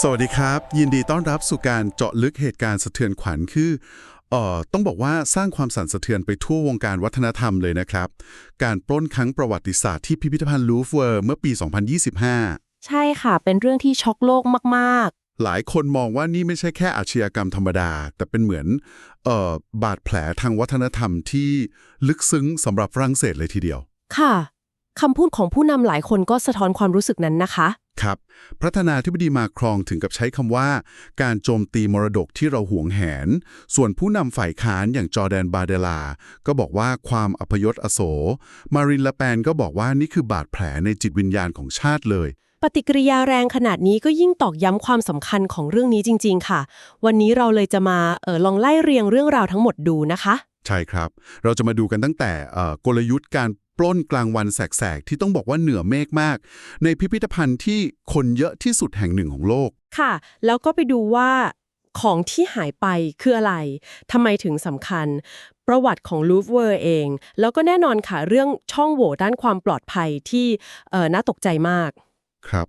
สวัสดีครับ ยินดีต้อนรับสู่การเจาะลึกเหตุการณ์สะเทือนขวัญคือเอ่อต้องบอกว่าสร้างความสั่นสะเทือนไปทั่ววงการวัฒนธรรมเลยนะครับ การปล้นครั้งประวัติศาสตร์ที่พิพิธภัณฑ์ลูฟเวอร์เมื่อปี 2025 ใช่ค่ะ เป็นเรื่องที่ช็อกโลกมากหลายคนมองว่านี่ไม่ใช่แค่อาชญากรรมธรรมดา แต่เป็นเหมือนเอ่อบาดแผลทางวัฒนธรรมที่ลึกซึ้งสำหรับฝรั่งเศสเลยทีเดียวๆค่ะคำพูดของผู้นำหลายคนก็สะท้อนความรู้สึกนั้นนะคะ ครับ ประธานาธิบดีมาครองถึงกับใช้คำว่า การโจมตีมรดกที่เราหวงแหน ส่วนผู้นำฝ่ายค้านอย่างจอร์แดนบาเดลา ก็บอกว่าความอัพยศอโศ มารินลาแปนก็บอกว่านี่คือบาดแผลในจิตวิญญาณของชาติเลย ปฏิกิริยาแรงขนาดนี้ก็ยิ่งตอกย้ำความสำคัญของเรื่องนี้จริง ๆ ค่ะ วันนี้เราเลยจะมาเออลองไล่เรียงเรื่องราวทั้งหมดดูนะคะ ใช่ครับ เราจะมาดูกันตั้งแต่เอ่อกลยุทธ์การ ปล้นกลางวันแสกๆ ที่ต้องบอกว่าเหนือเมฆมาก ในพิพิธภัณฑ์ที่คนเยอะที่สุดแห่งหนึ่งของโลก ค่ะ แล้วก็ไปดูว่าของที่หายไปคืออะไรทำไมถึงสำคัญ ประวัติของลูฟเวอร์เอง แล้วก็แน่นอนค่ะ เรื่องช่องโหว่ด้านความปลอดภัยที่เออน่าตกใจมาก ครับ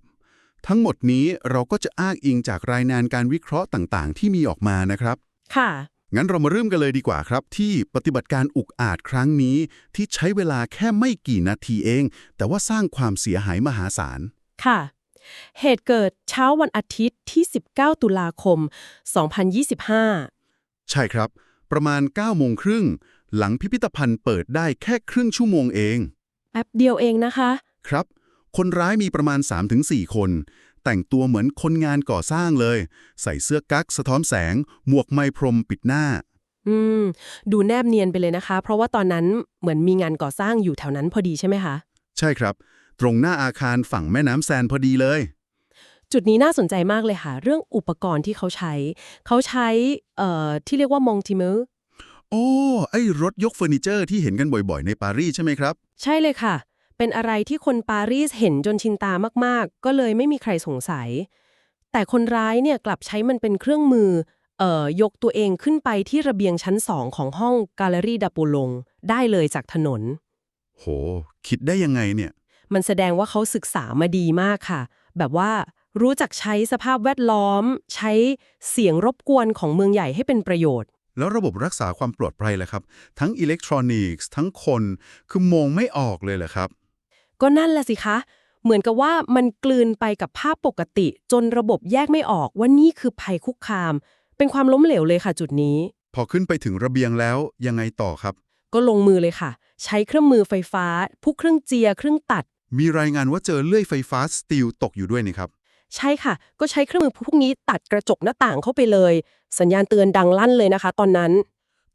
ทั้งหมดนี้เราก็จะอ้างอิงจากรายงานการวิเคราะห์ต่างๆ ที่มีออกมานะครับ ค่ะ งั้นเรามาเริ่มกันเลยดีกว่าครับ ที่ปฏิบัติการอุกอาจครั้งนี้ ที่ใช้เวลาแค่ไม่กี่นาทีเอง แต่ว่าสร้างความเสียหายมหาศาล ค่ะ เหตุเกิดเช้าวันอาทิตย์ที่ 19 ตุลาคม 2025 ใช่ครับ ประมาณ9โมงครึ่งหลังพิพิธภัณฑ์เปิดได้แค่ครึ่งชั่วโมงเอง แป๊บเดียวเองนะคะ ครับ คนร้ายมีประมาณ 3-4 คน แต่งตัวเหมือนคนงานก่อสร้างเลย ใส่เสื้อกั๊กสะท้อนแสง หมวกไมพรมปิดหน้า อืม ดูแนบเนียนไปเลยนะคะ เพราะว่าตอนนั้นเหมือนมีงานก่อสร้างอยู่แถวนั้นพอดีใช่ไหมคะ ใช่ครับ ตรงหน้าอาคารฝั่งแม่น้ำแซนพอดีเลย จุดนี้น่าสนใจมากเลยค่ะ เรื่องอุปกรณ์ที่เขาใช้ เขาใช้เอ่อที่เรียกว่ามองติเมอร์โอ้ไอ้รถยกเฟอร์นิเจอร์ที่เห็นกันบ่อยๆ ในปารีสใช่ไหมครับ ใช่เลยค่ะ เป็นอะไรที่คนปารีสเห็นจนชินตามากๆ ก็เลยไม่มีใครสงสัย แต่คนร้ายเนี่ยกลับใช้มันเป็นเครื่องมือเอ่อยกตัวเองขึ้นไปที่ระเบียงชั้นสองของห้องกาลเลอรี่ดาโปลง ได้เลยจากถนน โห คิดได้ยังไงเนี่ย มันแสดงว่าเขาศึกษามาดีมากค่ะ แบบว่ารู้จักใช้สภาพแวดล้อม ใช้เสียงรบกวนของเมืองใหญ่ให้เป็นประโยชน์ แล้วระบบรักษาความปลอดภัยล่ะครับ ทั้งอิเล็กทรอนิกส์ ทั้งคน คือมองไม่ออกเลยเหรอครับ ก็นั่นแหละสิคะ เหมือนกับว่ามันกลืนไปกับภาพปกติ จนระบบแยกไม่ออกว่านี่คือภัยคุกคาม เป็นความล้มเหลวเลยค่ะ จุดนี้ พอขึ้นไปถึงระเบียงแล้วยังไงต่อครับ ก็ลงมือเลยค่ะ ใช้เครื่องมือไฟฟ้าพวกเครื่องเจียร์เครื่องตัด มีรายงานว่าเจอเลื่อยไฟฟ้าสตีลตกอยู่ด้วยนี่ครับใช่ค่ะ ก็ใช้เครื่องมือพวกนี้ตัดกระจกหน้าต่างเข้าไปเลย สัญญาณเตือนดังลั่นเลยนะคะ ตอนนั้น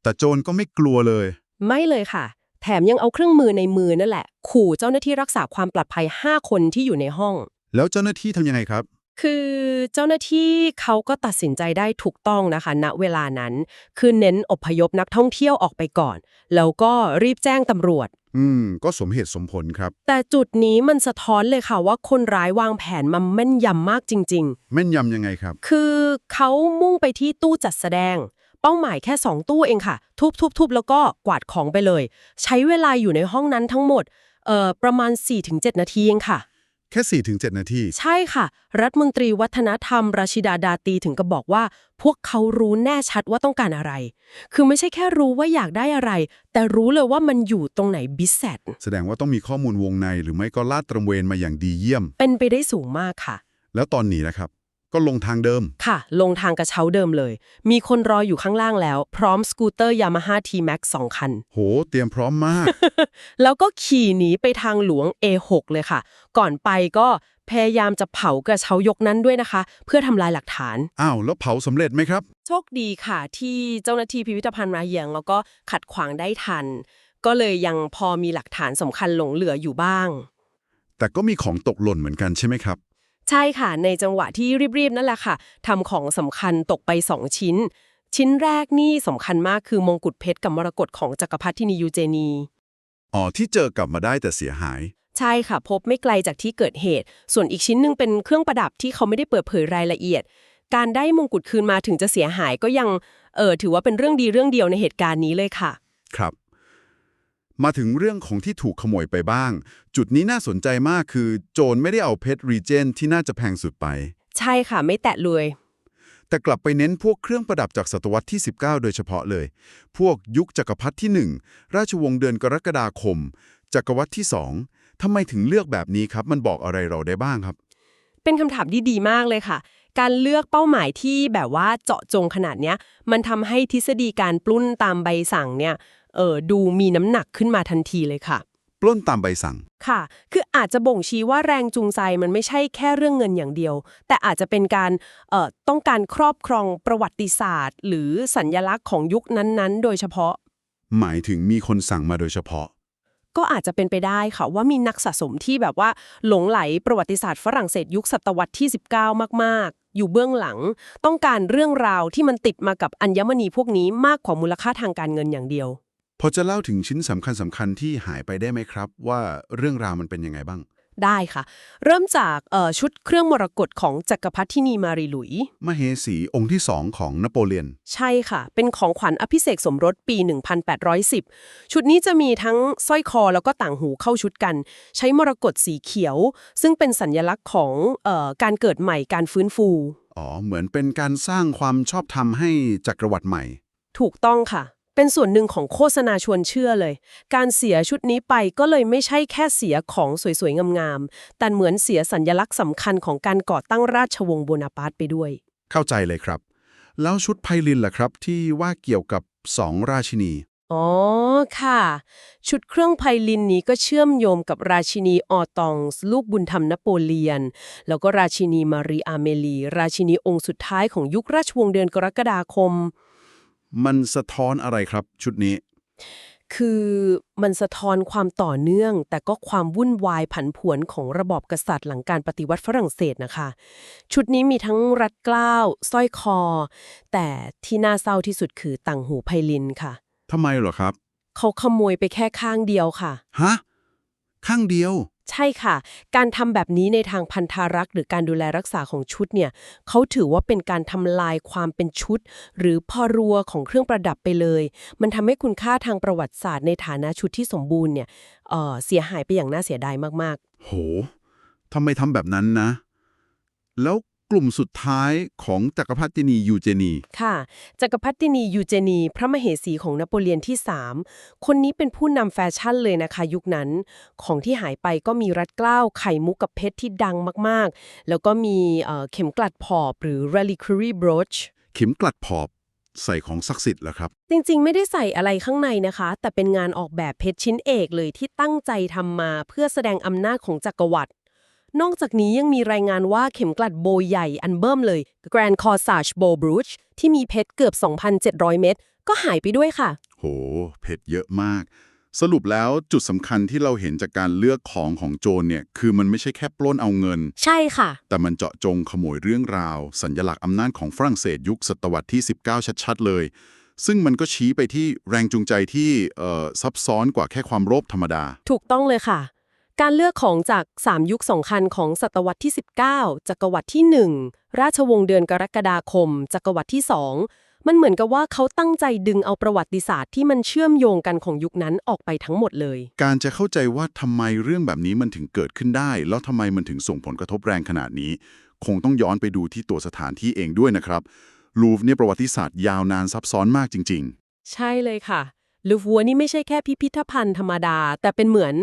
แต่โจรก็ไม่กลัวเลย ไม่เลยค่ะ แถมยังเอาเครื่องมือในมือนั่นแหละ ขู่เจ้าหน้าที่รักษาความปลอดภัย 5 คนที่อยู่ในห้อง แล้วเจ้าหน้าที่ทำยังไงครับ คือเจ้าหน้าที่เขาก็ตัดสินใจได้ถูกต้องนะคะ ณเวลานั้น คือเน้นอพยพนักท่องเที่ยวออกไปก่อน แล้วก็รีบแจ้งตำรวจ อืม ก็สมเหตุสมผลครับ แต่จุดนี้มันสะท้อนเลยค่ะว่าคนร้ายวางแผนมาแม่นยำมากจริงแม่นยำยังไงครับๆคือเขามุ่งไปที่ตู้จัดแสดง เป้าหมายแค่ 2 ตู้เองค่ะ ทุบๆๆแล้วก็กวาดของไปเลย ใช้เวลาอยู่ในห้องนั้นทั้งหมดเอ่อประมาณ 4-7 นาทีเองค่ะ แค่ 4-7 นาที ใช่ค่ะ รัฐมนตรีวัฒนธรรม ราชิดาดาตีถึงกับบอกว่า พวกเขารู้แน่ชัดว่าต้องการอะไร คือไม่ใช่แค่รู้ว่าอยากได้อะไร แต่รู้เลยว่ามันอยู่ตรงไหนบิสเซตแสดงว่าต้องมีข้อมูลวงในหรือไม่ก็ลาดตระเวนมาอย่างดีเยี่ยม เป็นไปได้สูงมากค่ะ แล้วตอนนี้นะครับ ก็ลงทางเดิม ค่ะ ลงทางกระเช้าเดิมเลย มีคนรออยู่ข้างล่างแล้ว พร้อมสกูตเตอร์ยามาฮ่าทีแม็กสองคัน โห เตรียมพร้อมมาก แล้วก็ขี่หนีไปทางหลวง A6 เลยค่ะ ก่อนไปก็พยายามจะเผากระเช้ายกนั้นด้วยนะคะ เพื่อทำลายหลักฐาน อ้าว แล้วเผาสำเร็จไหมครับ โชคดีค่ะ ที่เจ้าหน้าที่พิพิธภัณฑ์มาเยียง แล้วก็ขัดขวางได้ทัน ก็เลยยังพอมีหลักฐานสำคัญหลงเหลืออยู่บ้าง แต่ก็มีของตกหล่นเหมือนกันใช่ไหมครับ ใช่ค่ะ ในจังหวะที่รีบๆนั่นแหละค่ะทำของสำคัญตกไป 2 ชิ้น ชิ้นแรกนี่สำคัญมากคือมงกุฎเพชรกับมรกตของจักรพรรดินิยูเจนี อ๋อที่เจอกลับมาได้แต่เสียหาย ใช่ค่ะ พบไม่ไกลจากที่เกิดเหตุ ส่วนอีกชิ้นหนึงเป็นเครื่องประดับที่เขาไม่ได้เปิดเผยรายละเอียด การได้มงกุฎคืนมาถึงจะเสียหายก็ยังเออถือว่าเป็นเรื่องดีเรื่องเดียวในเหตุการณ์นี้เลยค่ะ ครับ มาถึงเรื่องของที่ถูกขโมยไปบ้าง จุดนี้น่าสนใจมากคือ โจรไม่ได้เอาเพชรรีเจนที่น่าจะแพงสุดไป ใช่ค่ะ ไม่แตะเลย แต่กลับไปเน้นพวกเครื่องประดับจากศตวรรษที่ 19 โดยเฉพาะเลย พวกยุคจักรพรรดิที่ 1 ราชวงศ์เดือนกรกฎาคม จักรวรรดิที่2ทำไมถึงเลือกแบบนี้ครับ มันบอกอะไรเราได้บ้างครับ เป็นคำถามที่ดีมากเลยค่ะ การเลือกเป้าหมายที่แบบว่าเจาะจงขนาดเนี้ย มันทำให้ทฤษฎีการปลุ้นตามใบสั่งเนี่ย เออดูมีน้ำหนักขึ้นมาทันทีเลยค่ะ ปล้นตามใบสั่ง ค่ะ คืออาจจะบ่งชี้ว่าแรงจูงใจมันไม่ใช่แค่เรื่องเงินอย่างเดียว แต่อาจจะเป็นการเอ่อต้องการครอบครองประวัติศาสตร์ หรือสัญญลักษณ์ของยุคนั้นๆ โดยเฉพาะ หมายถึงมีคนสั่งมาโดยเฉพาะ ก็อาจจะเป็นไปได้ค่ะว่ามีนักสะสมที่แบบว่าหลงไหลประวัติศาสตร์ฝรั่งเศสยุคศตวรรษที่ 19 มากๆ อยู่เบื้องหลัง ต้องการเรื่องราวที่มันติดมากับอัญมณีพวกนี้มากกว่ามูลค่าทางการเงินอย่างเดียว พอจะเล่าถึงชิ้นสำคัญสำคัญๆที่หายไปได้ไหมครับ ว่าเรื่องราวมันเป็นยังไงบ้าง ได้ค่ะ เริ่มจากเอ่อชุดเครื่องมรกตของจักรพรรดินีมารีหลุย มเหสีองค์ที่สองของนโปเลียน ใช่ค่ะ เป็นของขวัญอภิเษกสมรสปี 1810 ชุดนี้จะมีทั้งสร้อยคอแล้วก็ต่างหูเข้าชุดกัน ใช้มรกตสีเขียว ซึ่งเป็นสัญญลักษณ์ของเอ่อการเกิดใหม่การฟื้นฟู อ๋อ เหมือนเป็นการสร้างความชอบธรรมให้จักรวรรดิใหม่ ถูกต้องค่ะ เป็นส่วนหนึ่งของโฆษณาชวนเชื่อเลย การเสียชุดนี้ไปก็เลยไม่ใช่แค่เสียของสวยๆ งามๆ แต่เหมือนเสียสัญญลักษณ์สำคัญของการก่อตั้งราชวงศ์โบนาปาร์ตไปด้วย เข้าใจเลยครับ แล้วชุดไพลินล่ะครับที่ว่าเกี่ยวกับสองราชินี อ๋อค่ะ ชุดเครื่องไพลินนี้ก็เชื่อมโยงกับราชินีออตองส์ลูกบุญธรรมนโปเลียน แล้วก็ราชินีมารีอาเมลี ราชินีองค์สุดท้ายของยุคราชวงศ์เดือนกรกฎาคม มันสะท้อนอะไรครับชุดนี้ คือมันสะท้อนความต่อเนื่อง แต่ก็ความวุ่นวายผันผวนของระบอบกษัตริย์หลังการปฏิวัติฝรั่งเศสนะคะ ชุดนี้มีทั้งรัดเกล้าวสร้อยคอ แต่ที่น่าเศร้าที่สุดคือต่างหูไพลินค่ะทำไมเหรอครับ เขาขโมยไปแค่ข้างเดียวค่ะ ฮะ ข้างเดียว ใช่ค่ะ การทำแบบนี้ในทางพันธารักษ์หรือการดูแลรักษาของชุดเนี่ยเขาถือว่าเป็นการทำลายความเป็นชุด หรือพอรัวของเครื่องประดับไปเลย มันทำให้คุณค่าทางประวัติศาสตร์ในฐานะชุดที่สมบูรณ์เนี่ยเออเสียหายไปอย่างน่าเสียดายมากโหทำไมทำแบบนั้นนะ แล้ว กลุ่มสุดท้ายของจักรพรรดินียูเจนีๆค่ะ จักรพรรดินียูเจนี พระมเหสีของนโปเลียนที่ 3 คนนี้เป็นผู้นำแฟชั่นเลยนะคะ ยุคนั้น ของที่หายไปก็มีรัดเกล้าวไข่มุกกับเพชรที่ดังมากๆ แล้วก็มีเอ่อเข็มกลัดผอบหรือ reliquary brooch เข็มกลัดผอบใส่ของศักดิ์สิทธิ์เหรอครับ จริงๆ ไม่ได้ใส่อะไรข้างในนะคะ แต่เป็นงานออกแบบเพชรชิ้นเอกเลยที่ตั้งใจทำมาเพื่อแสดงอำนาจของจักรวรรดิ นอกจากนี้ยังมีรายงานว่าเข็มกลัดโบใหญ่อันเบิ่มเลย Grand Corsage Bow Brooch ที่มีเพชรเกือบ 2,700 เม็ดก็หายไปด้วยค่ะ โหเผ็ดเยอะมาก สรุปแล้วจุดสำคัญที่เราเห็นจากการเลือกของของโจรเนี่ย คือมันไม่ใช่แค่ปล้นเอาเงิน ใช่ค่ะ แต่มันเจาะจงขโมยเรื่องราว สัญญลักษณ์อำนาจของฝรั่งเศสยุคศตวรรษที่ 19 ชัดๆ เลย ซึ่งมันก็ชี้ไปที่แรงจูงใจที่เอ่อซับซ้อนกว่าแค่ความโลภธรรมดา ถูกต้องเลยค่ะ การเลือกของจาก 3 ยุคสำคัญของศตวรรษที่ 19 จักรวรรดิที่ 1 ราชวงศ์เดือนกรกฎาคม จักรวรรดิที่ 2 มันเหมือนกับว่าเขาตั้งใจดึงเอาประวัติศาสตร์ที่มันเชื่อมโยงกันของยุคนั้นออกไปทั้งหมดเลย การจะเข้าใจว่าทำไมเรื่องแบบนี้มันถึงเกิดขึ้นได้ แล้วทำไมมันถึงส่งผลกระทบแรงขนาดนี้ คงต้องย้อนไปดูที่ตัวสถานที่เองด้วยนะครับลูฟร์เนี่ยประวัติศาสตร์ยาวนานซับซ้อนมากจริงใช่เลยค่ะ ลูฟัวนี่ไม่ใช่แค่พิพิธภัณฑ์ธรรมดา แต่เป็นเหมือน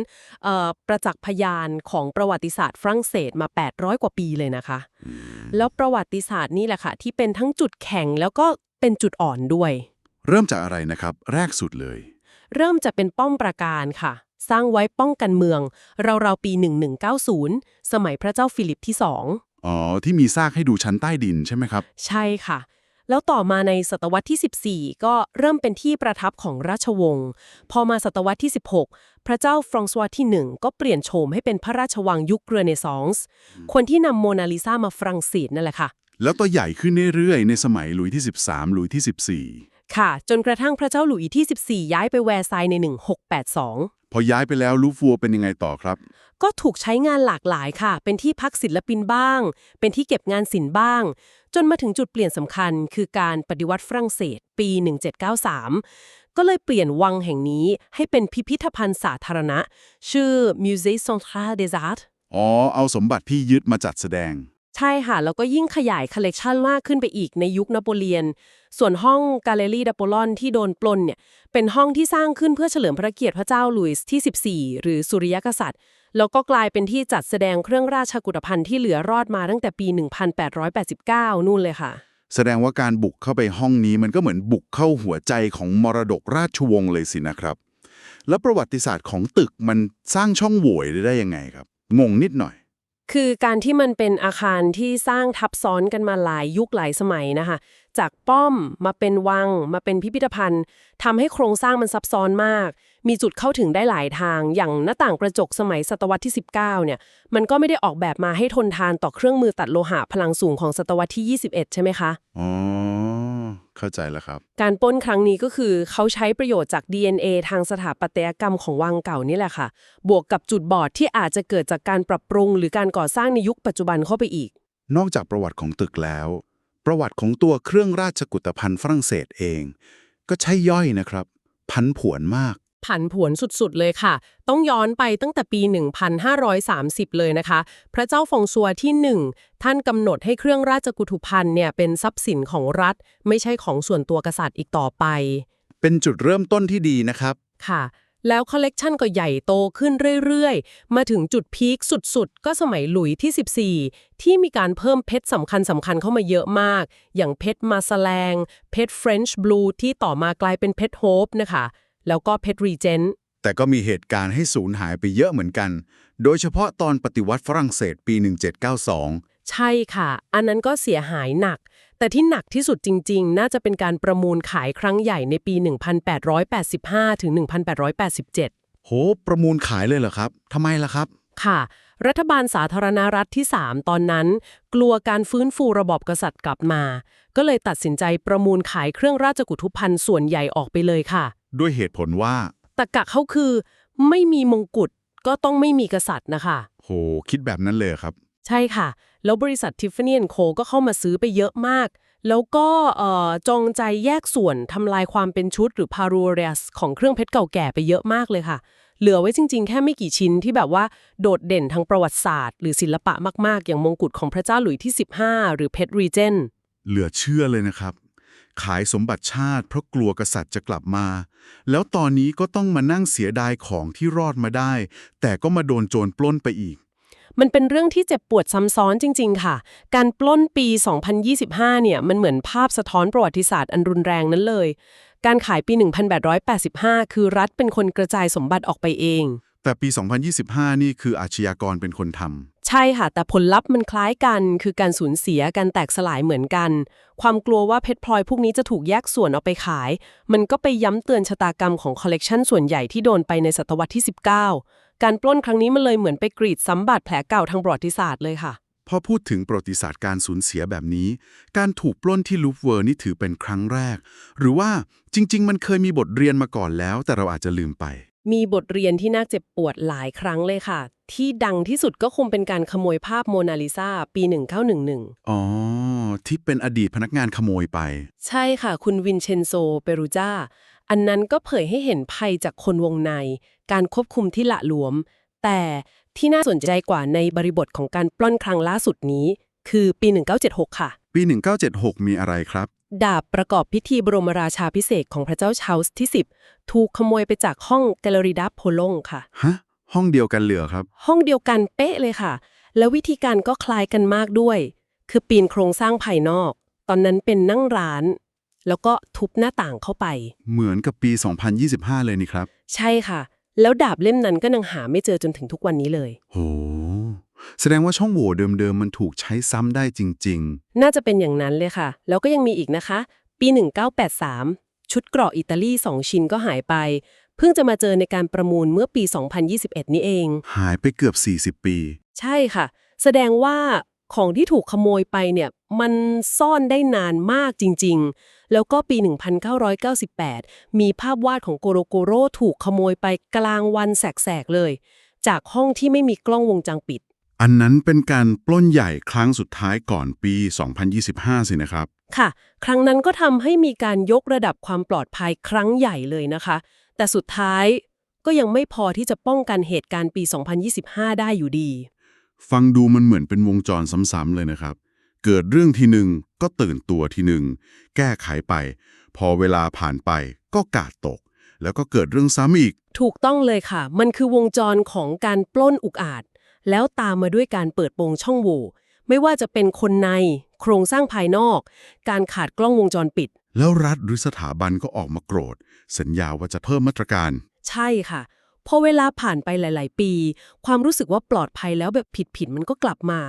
เออประจักษ์พยานของประวัติศาสตร์ฝรั่งเศสมา 800 กว่าปีเลยนะคะ แล้วประวัติศาสตร์นี่แหละค่ะ ที่เป็นทั้งจุดแข็งแล้วก็เป็นจุดอ่อนด้วยๆเริ่มจากอะไรนะครับ แรกสุดเลย เริ่มจะเป็นป้อมปราการค่ะ สร้างไว้ป้องกันเมือง ราวๆปี 1190 สมัยพระเจ้าฟิลิปที่2อ๋อ ที่มีซากให้ดูชั้นใต้ดินใช่ไหมครับ ใช่ค่ะ แล้วต่อมาในศตวรรษที่ 14 ก็เริ่มเป็นที่ประทับของราชวงศ์ พอมาศตวรรษที่ 16 พระเจ้าฟรองซัวที่ 1 ก็เปลี่ยนโฉมให้เป็นพระราชวังยุคเรเนซองส์ คนที่นำโมนาลิซามาฝรั่งเศสนั่นแหละค่ะ แล้วตัวใหญ่ขึ้นเรื่อยๆ ในสมัยหลุยส์ที่ 13 หลุยส์ที่ 14 ค่ะ จนกระทั่งพระเจ้าหลุยส์ที่ 14 ย้ายไปแวร์ไซน์ใน 1682พอย้ายไปแล้วลูฟวัวเป็นยังไงต่อครับ ก็ถูกใช้งานหลากหลายค่ะ เป็นที่พักศิลปินบ้าง เป็นที่เก็บงานศิลป์บ้าง จนมาถึงจุดเปลี่ยนสำคัญคือการปฏิวัติฝรั่งเศสปี 1793 ก็เลยเปลี่ยนวังแห่งนี้ให้เป็นพิพิธภัณฑ์สาธารณะ ชื่อ Musée Central des Arts อ๋อ เอาสมบัติที่ยึดมาจัดแสดง ใช่ค่ะ แล้วก็ยิ่งขยายคอลเลกชันมากขึ้นไปอีกในยุคนโปเลียน ส่วนห้องกาเลรีด a โปลอนที่โดนปล้นเนี่ยเป็นห้องที่สร้างขึ้นเพื่อเฉลิมพระเกียรติพระเจ้าหลุยส์ที่ 14 หรือสุริยกษัตริย์ แล้วก็กลายเป็นที่จัดแสดงเครื่องราชกุฏภัณฑ์ที่เหลือรอดมาตั้งแต่ปี 1889 นู่นเลยค่ะ แสดงว่าการบุกเข้าไปห้องนี้มันก็เหมือนบุกเข้าหัวใจของมรดกราชวงศ์เลยสินะครับ แล้วประวัติศาสตร์ของตึกมันสร้างช่องโหว่ได้ยังไงครับ งงนิดหน่อยคือการที่มันเป็นอาคารที่สร้างทับซ้อนกันมาหลายยุคหลายสมัยนะคะ จากป้อมมาเป็นวัง มาเป็นพิพิธภัณฑ์ทำให้โครงสร้างมันซับซ้อนมาก มีจุดเข้าถึงได้หลายทาง อย่างหน้าต่างกระจกสมัยศตวรรษที่ 19 เนี่ย มันก็ไม่ได้ออกแบบมาให้ทนทานต่อเครื่องมือตัดโลหะพลังสูงของศตวรรษที่ 21 ใช่ไหมคะ อ๋อ เข้าใจแล้วครับ การปล้นครั้งนี้ก็คือเขาใช้ประโยชน์จาก DNA ทางสถาปัตยกรรมของวังเก่านี่แหละค่ะ บวกกับจุดบอดที่อาจจะเกิดจากการปรับปรุง หรือการก่อสร้างในยุคปัจจุบันเข้าไปอีก นอกจากประวัติของตึกแล้ว ประวัติของตัวเครื่องราชกุฏภัณฑ์ฝรั่งเศสเอง ก็ใช่ย่อยนะครับ พันผวนมาก ผันผวนสุดๆ เลยค่ะ ต้องย้อนไปตั้งแต่ปี 1530 เลยนะคะ พระเจ้าฟงซัวที่ 1 ท่านกำหนดให้เครื่องราชกุฏภัณฑ์เนี่ยเป็นทรัพย์สินของรัฐ ไม่ใช่ของส่วนตัวกษัตริย์อีกต่อไป เป็นจุดเริ่มต้นที่ดีนะครับ ค่ะ แล้วคอลเลกชันก็ใหญ่โตขึ้นเรื่อยๆ มาถึงจุดพีคสุดๆ ก็สมัยหลุยที่ 14 ที่มีการเพิ่มเพชรสำคัญสำคัญๆเข้ามาเยอะมาก อย่างเพชรมาสแลง เพชรเฟรนช์บลูที่ต่อมากลายเป็นเพชรโฮปนะคะ แล้วก็เพชรรีเจนต์แต่ก็มีเหตุการณ์ให้สูญหายไปเยอะเหมือนกัน โดยเฉพาะตอนปฏิวัติฝรั่งเศสปี 1792 ใช่ค่ะ อันนั้นก็เสียหายหนัก แต่ที่หนักที่สุดจริง ๆ น่าจะเป็นการประมูลขายครั้งใหญ่ในปี 1885 ถึง 1887 โห ประมูลขายเลยเหรอครับทำไมล่ะครับ ค่ะ รัฐบาลสาธารณรัฐที่ 3 ตอนนั้น กลัวการฟื้นฟูระบอบกษัตริย์กลับมา ก็เลยตัดสินใจประมูลขายเครื่องราชกุฏภัณฑ์ส่วนใหญ่ออกไปเลยค่ะ ด้วยเหตุผลว่าตะกะเขาคือ ไม่มีมงกุฎก็ต้องไม่มีกษัตริย์นะคะ โห คิดแบบนั้นเลยครับ ใช่ค่ะ แล้วบริษัท Tiffany Co ก็เข้ามาซื้อไปเยอะมาก แล้วก็เอ่อจงใจแยกส่วนทำลายความเป็นชุดหรือ p a r u r e s ของเครื่องเพชรเก่าแก่ไปเยอะมากเลยค่ะ เหลือไว้จริง ๆ แค่ไม่กี่ชิ้นที่แบบว่าโดดเด่นทางประวัติศาสตร์ หรือศิลปะมากๆ อย่างมงกุฎของพระเจ้าหลุยที่ 15 หรือเพชรรีเจนเหลือเชื่อเลยนะครับ ขายสมบัติชาติ เพราะกลัวกษัตริย์จะกลับมา แล้วตอนนี้ก็ต้องมานั่งเสียดายของที่รอดมาได้ แต่ก็มาโดนโจรปล้นไปอีก มันเป็นเรื่องที่เจ็บปวดซ้ำซ้อนจริง ๆ ค่ะ การปล้นปี 2025 เนี่ย มันเหมือนภาพสะท้อนประวัติศาสตร์อันรุนแรงนั้นเลย การขายปี 1885 คือรัฐเป็นคนกระจายสมบัติออกไปเอง แต่ปี 2025 นี่คืออาชญากรเป็นคนทำ ใช่ค่ะ แต่ผลลัพธ์มันคล้ายกัน คือการสูญเสียการแตกสลายเหมือนกัน ความกลัวว่าเพชรพลอยพวกนี้จะถูกแยกส่วนเอาไปขาย มันก็ไปย้ำเตือนชะตากรรมของคอลเลกชันส่วนใหญ่ที่โดนไปในศตวรรษที่ 19 การปล้นครั้งนี้มันเลยเหมือนไปกรีดซ้ำบาดแผลเก่าทางประวัติศาสตร์เลยค่ะ พอพูดถึงประวัติศาสตร์การสูญเสียแบบนี้ การถูกปล้นที่ลูฟเวอร์นี่ถือเป็นครั้งแรก หรือว่าจริง ๆ มันเคยมีบทเรียนมาก่อนแล้ว แต่เราอาจจะลืมไป มีบทเรียนที่น่าเจ็บปวดหลายครั้งเลยค่ะ ที่ดังที่สุดก็คงเป็นการขโมยภาพโมนาลิซาปี 1911 อ๋อ ที่เป็นอดีตพนักงานขโมยไป ใช่ค่ะ คุณวินเชนโซ เปรูจาอันนั้นก็เผยให้เห็นภัยจากคนวงใน การควบคุมที่ละหลวม แต่ที่น่าสนใจกว่าในบริบทของการปล้นครั้งล่าสุดนี้ คือปี 1976 ค่ะ ปี 1976 มีอะไรครับ ดาบประกอบพิธีบรมราชาพิเศษกของพระเจ้าชาร์ลส์ที่ 10 ถูกขโมยไปจากห้องแกลเลอรีดับโพลงค่ะ ฮะ ห้องเดียวกันเหลือครับ ห้องเดียวกันเป๊ะเลยค่ะ แล้ววิธีการก็คล้ายกันมากด้วย คือปีนโครงสร้างภายนอก ตอนนั้นเป็นนั่งร้าน แล้วก็ทุบหน้าต่างเข้าไป เหมือนกับปี 2025 เลยนี่ครับ ใช่ค่ะ แล้วดาบเล่มนั้นก็ยังหาไม่เจอจนถึงทุกวันนี้เลย โห แสดงว่าช่องโหว่เดิมๆ มันถูกใช้ซ้ำได้จริง น่าจะเป็นอย่างนั้นเลยค่ะ แล้วก็ยังมีอีกนะคะ ปี 1983 ชุดเกราะอิตาลี 2 ชิ้นก็หายไป เพิ่งจะมาเจอในการประมูลเมื่อปี 2021 นี้เอง ๆ หายไปเกือบ 40 ปี ใช่ค่ะ แสดงว่าของที่ถูกขโมยไปเนี่ยมันซ่อนได้นานมากจริงๆ แล้วก็ปี 1998 มีภาพวาดของโกโรโกโรถูกขโมยไปกลางวันแสกๆเลย จากห้องที่ไม่มีกล้องวงจรปิด อันนั้นเป็นการปล้นใหญ่ครั้งสุดท้ายก่อนปี 2025 สินะครับ ค่ะ ครั้งนั้นก็ทำให้มีการยกระดับความปลอดภัยครั้งใหญ่เลยนะคะ แต่สุดท้ายก็ยังไม่พอที่จะป้องกันเหตุการณ์ปี 2025 ได้อยู่ดี ฟังดูมันเหมือนเป็นวงจรซ้ำๆเลยนะครับ เกิดเรื่องทีหนึ่งก็ตื่นตัวทีหนึ่งแก้ไขไป พอเวลาผ่านไปก็กาดตก แล้วก็เกิดเรื่องซ้ำอีก ถูกต้องเลยค่ะ มันคือวงจรของการปล้นอุกอาจ แล้วตามมาด้วยการเปิดโปงช่องโหว่ไม่ว่าจะเป็นคนในโครงสร้างภายนอก การขาดกล้องวงจรปิด แล้วรัฐหรือสถาบันก็ออกมาโกรธ สัญญาว่าจะเพิ่มมาตรการ ใช่ค่ะ พอเวลาผ่านไปหลาย ๆ ปี ความรู้สึกว่าปลอดภัยแล้วแบบผิดๆมันก็กลับมา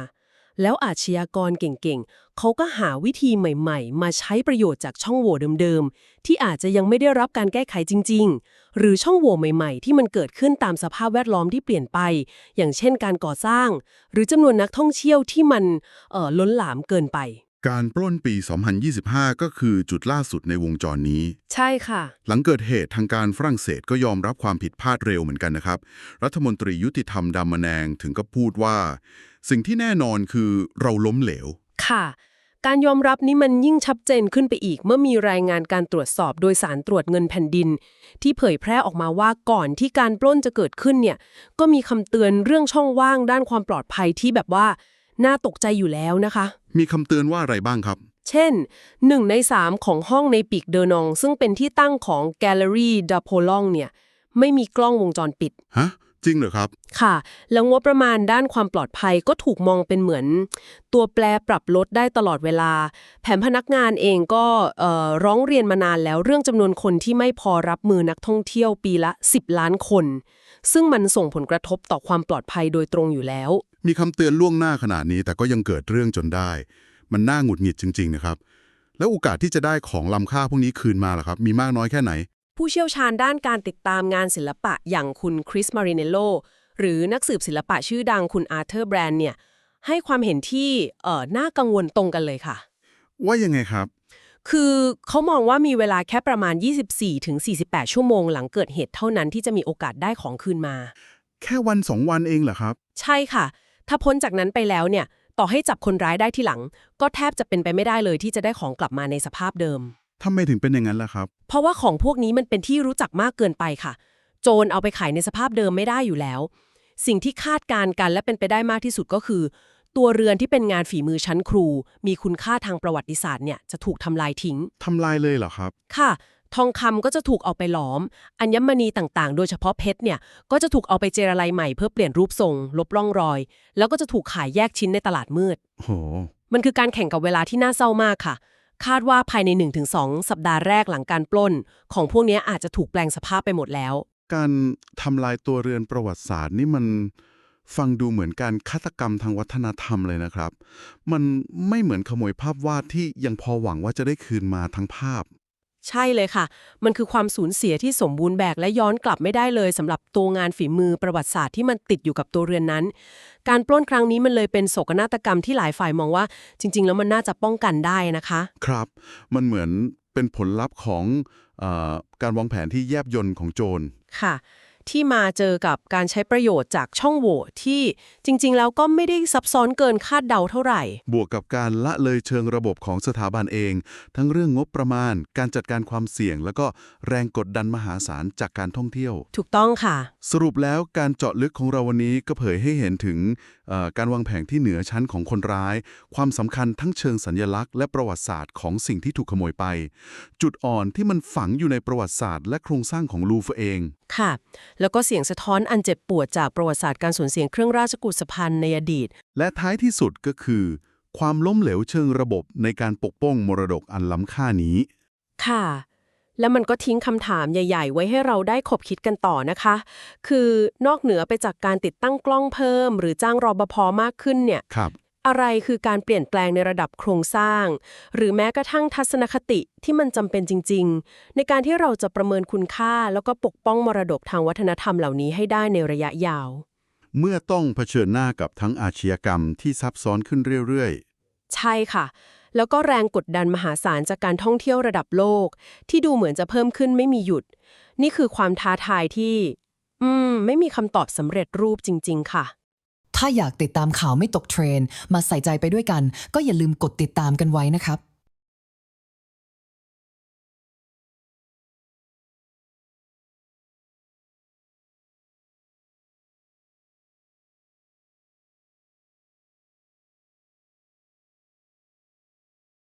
แล้วอาชญากรเก่งๆ เขาก็หาวิธีใหม่ๆ มาใช้ประโยชน์จากช่องโหว่เดิมๆ ที่อาจจะยังไม่ได้รับการแก้ไขจริงๆ หรือช่องโหว่ใหม่ๆ ที่มันเกิดขึ้นตามสภาพแวดล้อมที่เปลี่ยนไป อย่างเช่นการก่อสร้าง หรือจำนวนนักท่องเที่ยวที่มันเอ่อล้นหลามเกินไป การปล้นปี 2025 ก็คือจุดล่าสุดในวงจรนี้ ใช่ค่ะ หลังเกิดเหตุทางการฝรั่งเศสก็ยอมรับความผิดพลาดเร็วเหมือนกันนะครับ รัฐมนตรียุติธรรมดามะแนงถึงก็พูดว่า สิ่งที่แน่นอนคือเราล้มเหลว ค่ะ การยอมรับนี้มันยิ่งชัดเจนขึ้นไปอีก เมื่อมีรายงานการตรวจสอบโดยสารตรวจเงินแผ่นดิน ที่เผยแพร่ออกมาว่าก่อนที่การปล้นจะเกิดขึ้นเนี่ยก็มีคำเตือนเรื่องช่องว่างด้านความปลอดภัยที่แบบว่า น่าตกใจอยู่แล้วนะคะ มีคำเตือนว่าอะไรบ้างครับ เช่นหนึ่งในสามของห้องในปีกเดอนอง ซึ่งเป็นที่ตั้งของแกลเลอรี่ดาโพลองเนี่ย ไม่มีกล้องวงจรปิด ฮะ จริงเหรอครับ ค่ะ แล้วงบประมาณด้านความปลอดภัยก็ถูกมองเป็นเหมือน ตัวแปรปรับลดได้ตลอดเวลา แผนพนักงานเองก็เอ่อร้องเรียนมานานแล้วเรื่องจำนวนคนที่ไม่พอรับมือนักท่องเที่ยวปีละ 10 ล้านคน ซึ่งมันส่งผลกระทบต่อความปลอดภัยโดยตรงอยู่แล้ว มีคำเตือนล่วงหน้าขนาดนี้แต่ก็ยังเกิดเรื่องจนได้ มันน่าหงุดหงิดจริง ๆ นะครับ แล้วโอกาสที่จะได้ของล้ำค่าพวกนี้คืนมาล่ะครับ มีมากน้อยแค่ไหน ผู้เชี่ยวชาญด้านการติดตามงานศิลปะอย่างคุณคริสมาริเนโลหรือนักสืบศิลปะชื่อดังคุณอาร์เธอร์แบรนด์เนี่ยให้ความเห็นที่เอ่อน่ากังวลตรงกันเลยค่ะ ว่ายังไงครับ คือเขามองว่ามีเวลาแค่ประมาณ 24-48 ชั่วโมงหลังเกิดเหตุเท่านั้นที่จะมีโอกาสได้ของคืนมา แค่วันสองวันเองเหรอครับ ใช่ค่ะ ถ้าพ้นจากนั้นไปแล้วเนี่ย ต่อให้จับคนร้ายได้ที่หลัง ก็แทบจะเป็นไปไม่ได้เลยที่จะได้ของกลับมาในสภาพเดิม ทำไมถึงเป็นอย่างนั้นล่ะครับ เพราะว่าของพวกนี้มันเป็นที่รู้จักมากเกินไปค่ะ โจรเอาไปขายในสภาพเดิมไม่ได้อยู่แล้ว สิ่งที่คาดการณ์กันและเป็นไปได้มากที่สุดก็คือ ตัวเรือนที่เป็นงานฝีมือชั้นครู มีคุณค่าทางประวัติศาสตร์เนี่ยจะถูกทำลายทิ้ง ทำลายเลยเหรอครับ ค่ะ ทองคำก็จะถูกเอาไปหลอม อัญมณีต่างๆ โดยเฉพาะเพชรเนี่ย ก็จะถูกเอาไปเจรไลใหม่เพื่อเปลี่ยนรูปทรง ลบร่องรอย แล้วก็จะถูกขายแยกชิ้นในตลาดมืดโหมันคือการแข่งกับเวลาที่น่าเศร้ามากค่ะ คาดว่าภายใน 1-2 สัปดาห์แรกหลังการปล้น ของพวกเนี้ยอาจจะถูกแปลงสภาพไปหมดแล้ว การทำลายตัวเรือนประวัติศาสตร์นี่มันฟังดูเหมือนการฆาตกรรมทางวัฒนธรรมเลยนะครับ มันไม่เหมือนขโมยภาพวาดที่ยังพอหวังว่าจะได้คืนมาทั้งภาพ ใช่เลยค่ะ มันคือความสูญเสียที่สมบูรณ์แบบและย้อนกลับไม่ได้เลยสำหรับตัวงานฝีมือประวัติศาสตร์ที่มันติดอยู่กับตัวเรือนนั้น การปล้นครั้งนี้มันเลยเป็นโศกนาฏกรรมที่หลายฝ่ายมองว่า จริง ๆ แล้วมันน่าจะป้องกันได้นะคะ ครับ มันเหมือนเป็นผลลัพธ์ของเออการวางแผนที่แยบยลของโจรค่ะ ที่มาเจอกับการใช้ประโยชน์จากช่องโหว่ที่จริง ๆ แล้วก็ไม่ได้ซับซ้อนเกินคาดเดาเท่าไหร่ บวกกับการละเลยเชิงระบบของสถาบันเอง ทั้งเรื่องงบประมาณ การจัดการความเสี่ยง แล้วก็แรงกดดันมหาศาลจากการท่องเที่ยว ถูกต้องค่ะ สรุปแล้วการเจาะลึกของเราวันนี้ก็เผยให้เห็นถึงเอ่อการวางแผนที่เหนือชั้นของคนร้าย ความสำคัญทั้งเชิงสัญญลักษณ์และประวัติศาสตร์ของสิ่งที่ถูกขโมยไป จุดอ่อนที่มันฝังอยู่ในประวัติศาสตร์และโครงสร้างของลูฟร์เอง ค่ะ แล้วก็เสียงสะท้อนอันเจ็บปวดจากประวัติศาสตร์การสูญเสียเครื่องราชกุฏภัณฑ์ในอดีต และท้ายที่สุดก็คือ ความล้มเหลวเชิงระบบในการปกป้องมรดกอันล้ำค่านี้ ค่ะ แล้วมันก็ทิ้งคำถามใหญ่ ๆ ไว้ให้เราได้ขบคิดกันต่อนะคะ คือนอกเหนือไปจากการติดตั้งกล้องเพิ่ม หรือจ้างรอปภมากขึ้นเนี่ยครับ อะไรคือการเปลี่ยนแปลงในระดับโครงสร้าง หรือแม้กระทั่งทัศนคติที่มันจำเป็นจริง ๆ ในการที่เราจะประเมินคุณค่า แล้วก็ปกป้องมรดกทางวัฒนธรรมเหล่านี้ให้ได้ในระยะยาว เมื่อต้องเผชิญหน้ากับทั้งอาชญากรรมที่ซับซ้อนขึ้นเรื่อยใช่ค่ะ แล้วก็แรงกดดันมหาศาลจากการท่องเที่ยวระดับโลก ที่ดูเหมือนจะเพิ่มขึ้นไม่มีหยุด นี่คือความท้าทายที่ อืม ไม่มีคำตอบสำเร็จรูปจริง ๆ ค่ะ ถ้าอยากติดตามข่าวไม่ตกเทรน มาใส่ใจไปด้วยกัน ก็อย่าลืมกดติดตามกันไว้นะครับ